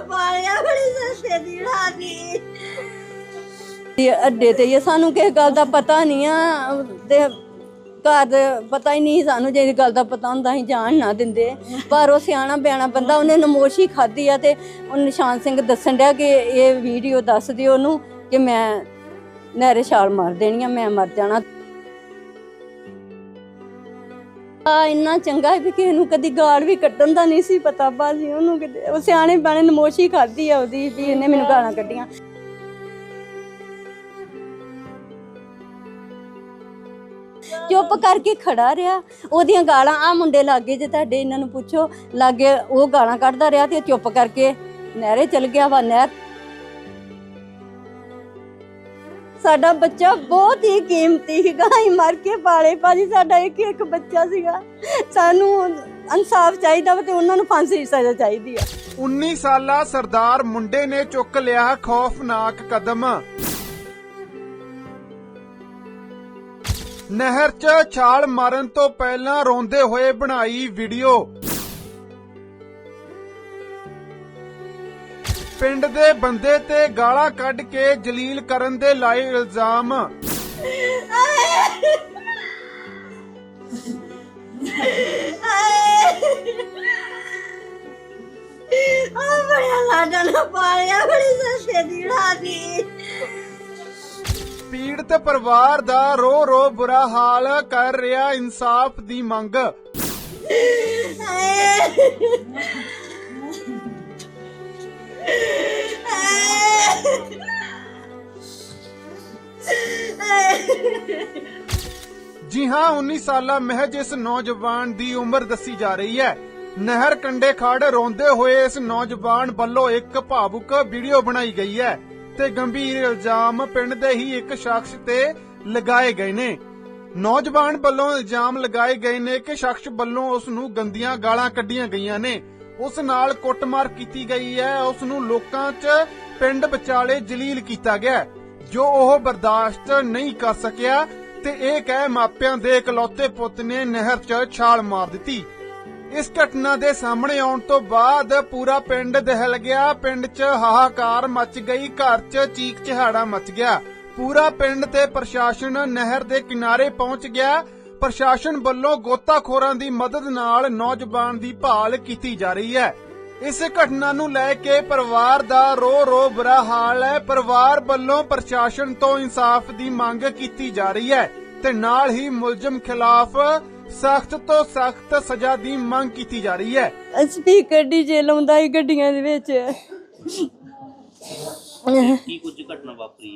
ਪਾਲਿਆ ਬੜੀ ਸਸਤੇ ਦੀ ਉਡਾਦੀ ਤੇ ਅੱਡੇ ਤੇ ਹੀ ਸਾਨੂੰ ਕਿਸੇ ਗੱਲ ਦਾ ਪਤਾ ਨਹੀਂ ਆ, ਤੇ ਘਰ ਦੇ ਪਤਾ ਹੀ ਨਹੀਂ ਸਾਨੂੰ, ਜੇ ਗੱਲ ਦਾ ਪਤਾ ਹੁੰਦਾ ਅਸੀਂ ਜਾਣ ਨਾ ਦਿੰਦੇ। ਪਰ ਉਹ ਸਿਆਣਾ ਬਿਆਣਾ ਬੰਦਾ ਉਹਨੇ ਨਮੋਸ਼ੀ ਖਾਧੀ ਆ ਤੇ ਉਹ ਨਿਸ਼ਾਨ ਸਿੰਘ ਦੱਸਣ ਡਿਆ ਕਿ ਇਹ ਵੀਡੀਓ ਦੱਸ ਦਿਓ ਉਹਨੂੰ ਕਿ ਮੈਂ ਨਹਿਰੇ ਛਾਲ ਮਾਰ ਦੇਣੀ ਆ, ਮੈਂ ਮਰ ਜਾਣਾ। ਆ, ਇੰਨਾ ਚੰਗਾ ਵੀ ਕਿਸੇ ਨੂੰ ਕਦੀ ਗਾਲ ਵੀ ਕੱਢਣ ਦਾ ਨਹੀਂ ਸੀ ਪਤਾ ਬਾਜੀ ਉਹਨੂੰ ਕਿਤੇ, ਉਹ ਸਿਆਣੇ ਬਿਆਣੇ ਨਮੋਸ਼ੀ ਖਾਧੀ ਆ ਉਹਦੀ ਵੀ ਇਹਨੇ ਮੈਨੂੰ ਗਾਲਾਂ ਕੱਢੀਆਂ। ਚੁੱਪ ਕਰਕੇ ਖੜਾ ਰਿਹਾ, ਉਹਦੀਆਂ ਗਾਲਾਂ ਆ ਮੁੰਡੇ ਲਾਗੇ ਜੇ ਤੁਹਾਡੇ ਇਹਨਾਂ ਨੂੰ ਪੁੱਛੋ, ਲਾਗੇ ਉਹ ਗਾਲਾਂ ਕੱਢਦਾ ਰਿਹਾ ਤੇ ਚੁੱਪ ਕਰਕੇ ਨਹਿਰੇ ਚਲ ਗਿਆ ਵਾ, ਨਹਿਰ ਸਾਡਾ ਬੱਚਾ ਬਹੁਤ ਹੀ ਕੀਮਤੀ ਸੀਗਾ। ਅਸੀਂ ਮਰ ਕੇ ਪਾਲੇ। ਭਾਜੀ, ਸਾਡਾ ਇੱਕ ਇੱਕ ਬੱਚਾ ਸੀਗਾ। ਸਾਨੂੰ ਇਨਸਾਫ ਚਾਹੀਦਾ ਵਾ ਤੇ ਉਹਨਾਂ ਨੂੰ ਫਾਂਸੀ ਦੀ ਸਜ਼ਾ ਚਾਹੀਦੀ ਆ। 19 ਸਾਲਾ ਸਰਦਾਰ ਮੁੰਡੇ ਨੇ ਚੁੱਕ ਲਿਆ ਖੌਫਨਾਕ ਕਦਮ। ਨਹਿਰ 'ਚ ਛਾਲ ਮਾਰਨ ਤੋਂ ਪਹਿਲਾਂ ਰੋਂਦੇ ਹੋਏ ਬਣਾਈ ਵੀਡੀਓ। ਪਿੰਡ ਦੇ ਬੰਦੇ ਤੇ ਗਾਲਾਂ ਕੱਢ ਕੇ ਜਲੀਲ ਕਰਨ ਦੇ ਲਾਏ ਇਲਜ਼ਾਮ। ਆ ਬੜਿਆ ਲਾਡਾ ਨਾ ਪਾਲਿਆ ਬੜੀ ਸਸਤੇ ਦੀ ਉਡਾਦੀ ਪੀੜਤ ਪਰਿਵਾਰ ਦਾ ਰੋ ਰੋ ਬੁਰਾ ਹਾਲ ਕਰ ਰਿਹਾ ਇਨਸਾਫ ਦੀ ਮੰਗ। ਜੀ ਹਾਂ 19 ਸਾਲਾ ਮਹਿਜ ਇਸ ਨੌਜਵਾਨ ਦੀ ਉਮਰ ਦੱਸੀ ਜਾ ਰਹੀ ਹੈ। ਨਹਿਰ ਕੰਡੇ ਖੜ ਰੋਂਦੇ ਹੋਏ ਇਸ ਨੌਜਵਾਨ ਵੱਲੋਂ ਇੱਕ ਭਾਵੁਕ ਵੀਡੀਓ ਬਣਾਈ ਗਈ ਹੈ ਤੇ ਗੰਭੀਰ ਇਲਜ਼ਾਮ ਪਿੰਡ ਦੇ ਹੀ ਇੱਕ ਸ਼ਖਸ ਤੇ ਲਗਾਏ ਗਏ ਨੇ। ਨੌਜਵਾਨ ਵੱਲੋਂ ਇਲਜ਼ਾਮ ਲਗਾਏ ਗਏ ਨੇ ਕਿ ਸ਼ਖਸ ਵੱਲੋਂ ਉਸ ਨੂੰ ਗੰਦੀਆਂ ਗਾਲਾਂ ਕੱਢੀਆਂ ਗਈਆਂ ਨੇ। ਉਸ ਨਾਲ ਕੁੱਟਮਾਰ ਕੀਤੀ ਗਈ ਹੈ ਉਸ ਨੂੰ ਲੋਕਾਂ 'ਚ ਪਿੰਡ ਵਿਚਾਲੇ ਜਲੀਲ ਕੀਤਾ ਗਿਆ, ਜੋ ਉਹ ਬਰਦਾਸ਼ਤ ਨਹੀਂ ਕਰ ਸਕਿਆ। ਤੇ ਇਹ ਕਹਿ ਮਾਪਿਆਂ ਦੇ ਇਕਲੌਤੇ ਪੁੱਤ ਨੇ ਨਹਿਰ 'ਚ ਛਾਲ ਮਾਰ ਦਿੱਤੀ। ਇਸ ਘਟਨਾ ਦੇ ਸਾਹਮਣੇ ਆਉਣ ਤੋਂ ਬਾਅਦ ਪੂਰਾ ਪਿੰਡ ਦਹਿਲ ਗਿਆ। ਪਿੰਡ 'ਚ ਹਾਹਾਕਾਰ ਮਚ ਗਈ, ਘਰ 'ਚ ਚੀਕ ਚਿਹਾੜਾ ਮਚ ਗਿਆ। ਪੂਰਾ ਪਿੰਡ ਤੇ ਪ੍ਰਸ਼ਾਸਨ ਨਹਿਰ ਦੇ ਕਿਨਾਰੇ ਪਹੁੰਚ ਗਿਆ। ਪ੍ਰਸ਼ਾਸਨ ਵੱਲੋਂ ਗੋਤਾਖੋਰਾਂ ਦੀ ਮਦਦ ਨਾਲ ਨੌਜਵਾਨ ਦੀ ਭਾਲ ਕੀਤੀ ਜਾ ਰਹੀ ਹੈ। ਇਸ ਘਟਨਾ ਨੂੰ ਲੈ ਕੇ ਪਰਿਵਾਰ ਦਾ ਰੋ ਰੋ ਬੁਰਾ ਹਾਲ ਹੈ। ਪਰਿਵਾਰ ਵੱਲੋਂ ਪ੍ਰਸ਼ਾਸਨ ਤੋਂ ਇਨਸਾਫ ਦੀ ਮੰਗ ਕੀਤੀ ਜਾ ਰਹੀ ਹੈ ਤੇ ਨਾਲ ਹੀ ਮੁਲਜ਼ਮ ਖਿਲਾਫ ਸਖਤ ਤੋਂ ਸਖਤ ਸਜ਼ਾ ਦੀ ਮੰਗ ਕੀਤੀ ਜਾ ਰਹੀ ਹੈ। ਸਪੀਕਰ ਡੀਜੇ ਲਾਉਂਦਾ ਹੀ ਗੱਡੀਆਂ ਦੇ ਵਿੱਚ। ਕੀ ਕੁਝ ਘਟਨਾ ਵਾਪਰੀ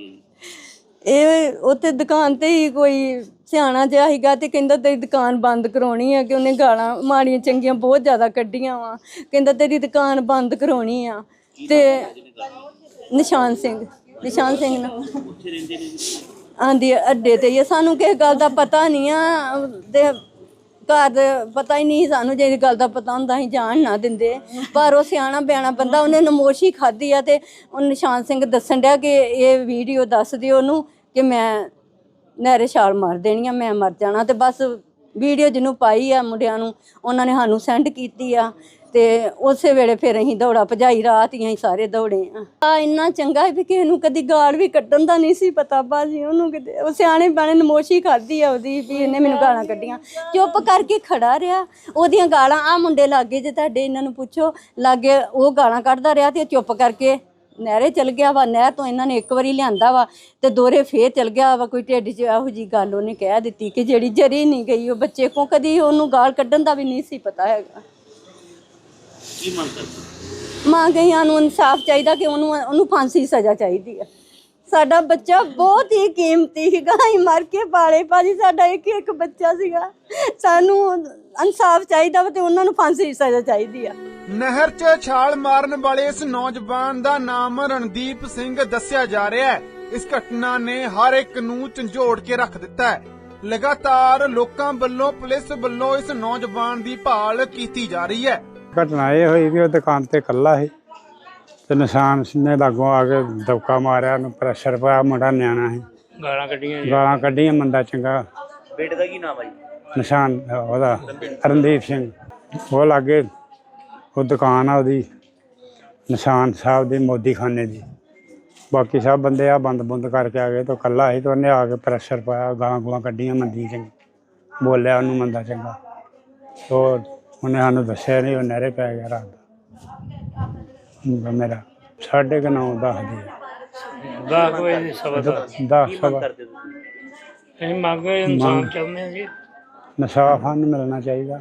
ਹੈ ਇਹ ਉੱਥੇ ਦੁਕਾਨ ਤੇ ਹੀ ਕੋਈ ਸਿਆਣਾ ਜਿਹਾ ਸੀਗਾ ਤੇ ਕਹਿੰਦਾ ਤੇਰੀ ਦੁਕਾਨ ਬੰਦ ਕਰਾਉਣੀ ਆ ਕਿ ਉਹਨੇ ਗਾਲਾਂ ਮਾੜੀਆਂ ਚੰਗੀਆਂ ਬਹੁਤ ਜ਼ਿਆਦਾ ਕੱਢੀਆਂ ਵਾ। ਕਹਿੰਦਾ ਤੇਰੀ ਦੁਕਾਨ ਬੰਦ ਕਰਾਉਣੀ ਆ ਤੇ ਨਿਸ਼ਾਨ ਸਿੰਘ ਨਿਸ਼ਾਨ ਸਿੰਘ ਨਾ। ਉੱਥੇ ਰਹਿੰਦੇ ਨੇ ਆਂਦੀ ਅੱਡੇ ਤੇ ਹੀ ਆ, ਸਾਨੂੰ ਕਿਸੇ ਗੱਲ ਦਾ ਪਤਾ ਨਹੀਂ ਆ ਤੇ ਘਰ ਦੇ ਪਤਾ ਹੀ ਨਹੀਂ ਸਾਨੂੰ ਜੇ ਗੱਲ ਦਾ ਪਤਾ ਹੁੰਦਾ ਅਸੀਂ ਜਾਣ ਨਾ ਦਿੰਦੇ। ਪਰ ਉਹ ਸਿਆਣਾ ਬਿਆਣਾ ਬੰਦਾ ਉਹਨੇ ਨਮੋਸ਼ੀ ਖਾਧੀ ਆ ਤੇ ਉਹ ਨਿਸ਼ਾਨ ਸਿੰਘ ਦੱਸਣ ਡਿਆ ਕਿ ਇਹ ਵੀਡੀਓ ਦੱਸ ਦਿਓ ਉਹਨੂੰ ਕਿ ਮੈਂ ਨਹਿਰੇ ਛਾਲ ਮਾਰ ਦੇਣੀ ਆ, ਮੈਂ ਮਰ ਜਾਣਾ ਤੇ ਬਸ ਵੀਡੀਓ ਜਿਹਨੂੰ ਪਾਈ ਆ ਮੁੰਡਿਆਂ ਨੂੰ, ਉਹਨਾਂ ਨੇ ਸਾਨੂੰ ਸੈਂਡ ਕੀਤੀ ਆ ਤੇ ਉਸੇ ਵੇਲੇ ਫਿਰ ਅਸੀਂ ਦੌੜਾ ਭਜਾਈ, ਰਾਤ ਹੀ ਅਸੀਂ ਸਾਰੇ ਦੌੜੇ ਆ। ਆ ਇੰਨਾ ਚੰਗਾ ਵੀ ਕਿਸੇ ਨੂੰ ਕਦੀ ਗਾਲ ਵੀ ਕੱਢਣ ਦਾ ਨਹੀਂ ਸੀ ਪਤਾ ਬਾਜੀ ਉਹਨੂੰ ਕਿਤੇ, ਉਹ ਸਿਆਣੇ ਬਿਆਣੇ ਨਮੋਸ਼ੀ ਖਾਧੀ ਆ ਉਹਦੀ ਵੀ ਇਹਨੇ ਮੈਨੂੰ ਗਾਲਾਂ ਕੱਢੀਆਂ। ਚੁੱਪ ਕਰਕੇ ਖੜਾ ਰਿਹਾ, ਉਹਦੀਆਂ ਗਾਲਾਂ ਆ ਮੁੰਡੇ ਲਾਗੇ ਜੇ ਤੁਹਾਡੇ ਇਹਨਾਂ ਨੂੰ ਪੁੱਛੋ, ਲਾਗੇ ਉਹ ਗਾਲਾਂ ਕੱਢਦਾ ਰਿਹਾ ਤੇ ਚੁੱਪ ਕਰਕੇ ਨਹਿਰੇ ਚਲ ਗਿਆ ਵਾ ਨਹਿਰ ਤੋਂ ਇਹਨਾਂ ਨੇ ਇੱਕ ਵਾਰੀ ਲਿਆਂਦਾ ਵਾ ਤੇ ਦੋਰੇ ਫੇਰ ਚਲ ਗਿਆ ਵਾ ਕੋਈ ਢਿੱਡ 'ਚ ਇਹੋ ਜੀ ਗੱਲ ਉਹਨੇ ਕਹਿ ਦਿੱਤੀ ਕਿ ਜਿਹੜੀ ਜਰੀ ਨਹੀਂ ਗਈ ਉਹ ਬੱਚੇ ਕੋ ਕਦੀ ਉਹਨੂੰ ਗਾਲ ਕੱਢਣ ਦਾ ਵੀ ਨਹੀਂ ਸੀ ਪਤਾ ਹੈਗਾ। ਕੀ ਮੰਗ ਕਰਦੇ? ਮਾਂ ਗਈਆਂ ਨੂੰ ਇਨਸਾਫ ਚਾਹੀਦਾ ਕਿ ਉਹਨੂੰ ਉਹਨੂੰ ਫਾਂਸੀ ਦੀ ਸਜ਼ਾ ਚਾਹੀਦੀ ਆ। ਸਾਡਾ ਬੱਚਾ ਬਹੁਤ ਹੀ ਕੀਮਤੀ ਸੀਗਾ। ਅਸੀਂ ਮਰ ਕੇ ਪਾਲੇ। ਭਾਜੀ ਸਾਡਾ ਇੱਕ ਇੱਕ ਬੱਚਾ ਸੀਗਾ। ਸਾਨੂੰ ਇਨਸਾਫ ਚਾਹੀਦਾ ਵਾ ਤੇ ਉਹਨਾਂ ਨੂੰ ਫਾਂਸੀ ਦੀ ਸਜ਼ਾ ਚਾਹੀਦੀ ਆ। ਨਹਿਰ 'ਚ ਛਾਲ ਮਾਰਨ ਵਾਲੇ ਇਸ ਨੌਜਵਾਨ ਦਾ ਨਾਮ ਰਣਦੀਪ ਸਿੰਘ ਦੱਸਿਆ ਜਾ ਰਿਹਾ ਹੈ। ਇਸ ਘਟਨਾ ਨੇ ਹਰ ਇੱਕ ਨੂੰ ਝੰਜੋੜ ਕੇ ਰੱਖ ਦਿੱਤਾ ਹੈ। ਲਗਾਤਾਰ ਲੋਕਾਂ ਵੱਲੋਂ ਪੁਲਿਸ ਵੱਲੋਂ ਇਸ ਨੌਜਵਾਨ ਦੀ ਭਾਲ ਕੀਤੀ ਜਾ ਰਹੀ ਹੈ। ਘਟਨਾ ਇਹ ਹੋਈ ਵੀ ਉਹ ਦੁਕਾਨ ਤੇ ਇਕੱਲਾ ਸੀ। ਤੇ ਨਿਸ਼ਾਨ ਸਿੰਘ ਨੇ ਲਾਗੋਂ ਆ ਕੇ ਦਬਕਾ ਮਾਰਿਆ ਉਹਨੂੰ ਪ੍ਰੈਸ਼ਰ ਪਾਇਆ ਮੁੰਡਾ ਨਿਆਣਾ ਸੀ। ਗਾਲਾਂ ਕੱਢੀਆਂ ਗਾਲਾਂ ਕੱਢੀਆਂ ਮੰਦਾ ਚੰਗਾ। ਬੇਟੇ ਦਾ ਕੀ ਨਾਮ ਹੈ ਜੀ? ਨਿਸ਼ਾਨ ਉਹਦਾ ਰਣਦੀਪ ਸਿੰਘ। ਉਹ ਲਾਗੇ ਉਹ ਦੁਕਾਨ ਆ ਉਹਦੀ ਨਿਸ਼ਾਨ ਸਾਹਿਬ ਦੀ ਮੋਦੀ ਖਾਨੇ ਦੀ। ਬਾਕੀ ਸਭ ਬੰਦੇ ਆ ਬੰਦ ਬੰਦ ਕਰਕੇ ਆ ਗਏ ਤਾਂ ਕੱਲਾ ਸੀ ਤੇ ਉਹਨੇ ਆ ਕੇ ਪ੍ਰੈਸ਼ਰ ਪਾਇਆ ਗਾਂ ਗੂਆਂ ਕੱਢੀਆਂ ਮੰਦੀ ਚੰਗੀ। ਬੋਲਿਆ ਉਹਨੂੰ ਮੰਦਾ ਚੰਗਾ। ਤੋ ਉਹਨੇ ਸਾਨੂੰ ਦੱਸਿਆ ਨਹੀਂ ਉਹ ਨਹਿਰੇ ਪੈ ਗਿਆ ਰਾਤ ਦਾ ਮੇਰਾ। ਸਾਢੇ ਕੁ ਨੌ ਦਸ ਦੀ ਦਸ ਵਜੇ ਦੀ ਸਵਾ ਦਾ। ਦਸ ਸਵਾ ਕਰਦੇ ਹੋ ਤੁਸੀਂ? ਅਸੀਂ ਮੰਗ ਇਨਸਾਨ। ਚਾਹੁੰਦੇ ਹਾਂ ਜੀ। ਨਸ਼ਾ ਸਾਨੂੰ ਮਿਲਣਾ ਚਾਹੀਦਾ।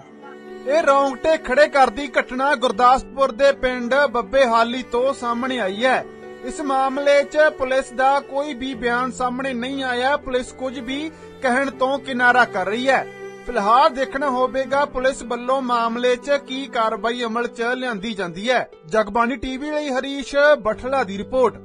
ਇਹ ਰੌਂਗਟੇ ਖੜੇ ਕਰਦੀ ਘਟਨਾ ਗੁਰਦਾਸਪੁਰ ਦੇ ਪਿੰਡ ਬੱਬੇ ਹਾਲੀ ਤੋਂ ਸਾਹਮਣੇ ਆਈ ਹੈ। ਇਸ ਮਾਮਲੇ 'ਚ ਪੁਲਿਸ ਦਾ ਕੋਈ ਵੀ ਬਿਆਨ ਸਾਹਮਣੇ ਨਹੀਂ ਆਇਆ। ਪੁਲਿਸ ਕੁਝ ਵੀ ਕਹਿਣ ਤੋਂ ਕਿਨਾਰਾ ਕਰ ਰਹੀ ਹੈ। ਫਿਲਹਾਲ ਦੇਖਣਾ ਹੋਵੇਗਾ ਪੁਲਿਸ ਵੱਲੋਂ ਮਾਮਲੇ 'ਚ ਕੀ ਕਾਰਵਾਈ ਅਮਲ 'ਚ ਲਿਆਂਦੀ ਜਾਂਦੀ ਹੈ। ਜਗਬਾਣੀ ਟੀਵੀ ਲਈ ਹਰੀਸ਼ ਬਠਲਾ ਦੀ ਰਿਪੋਰਟ।